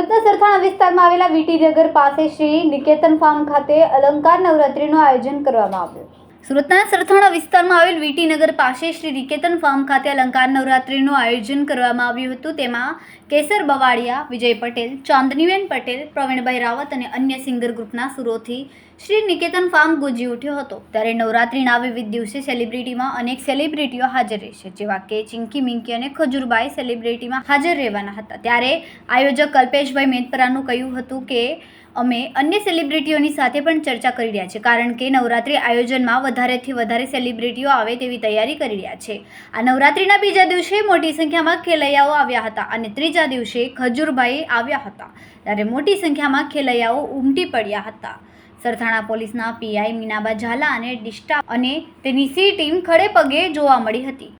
સુરતના સરથાણા વિસ્તારમાં આવેલા વીટી નગર પાસે શ્રી નિકેતન ફાર્મ ખાતે અલંકાર નવરાત્રિનું આયોજન કરવામાં આવ્યું. સુરતના સરથાણા વિસ્તારમાં આવેલ વીટી નગર પાસે શ્રી નિકેતન ફાર્મ ખાતે અલંકાર નવરાત્રિનું આયોજન કરવામાં આવ્યું હતું. તેમાં કેસર બવાડિયા, વિજય પટેલ, ચાંદનીબેન પટેલ, પ્રવીણભાઈ રાવત અને અન્ય સિંગર ગ્રુપના સુરોથી શ્રી નિકેતન ફાર્મ ગુંજી ઉઠ્યો હતો. ત્યારે નવરાત્રિના વિવિધ દિવસે સેલિબ્રિટીમાં અનેક સેલિબ્રિટીઓ હાજર રહેશે, જેવા કે ચિંકી, મિંકી અને ખજુરભાઈ સેલિબ્રિટીમાં હાજર રહેવાના હતા. ત્યારે આયોજક કલ્પેશભાઈ મેદપરાનું કહ્યું હતું કે અમે અન્ય સેલિબ્રિટીઓની સાથે પણ ચર્ચા કરી રહ્યા છે, કારણ કે નવરાત્રિ આયોજનમાં વધારેથી વધારે સેલિબ્રિટીઓ આવે તેવી તૈયારી કરી રહ્યા છે. આ નવરાત્રિના બીજા દિવસે મોટી સંખ્યામાં ખેલૈયાઓ આવ્યા હતા અને ત્રીજા દિવસે ખજૂરભાઈ આવ્યા હતા, ત્યારે મોટી સંખ્યામાં ખેલૈયાઓ ઉમટી પડ્યા હતા. સરથાણા પોલીસના પીઆઈ મીનાબા ઝાલા અને ડિસ્ટા અને તેની સી ટીમ ખડે પગે જોવા મળી હતી.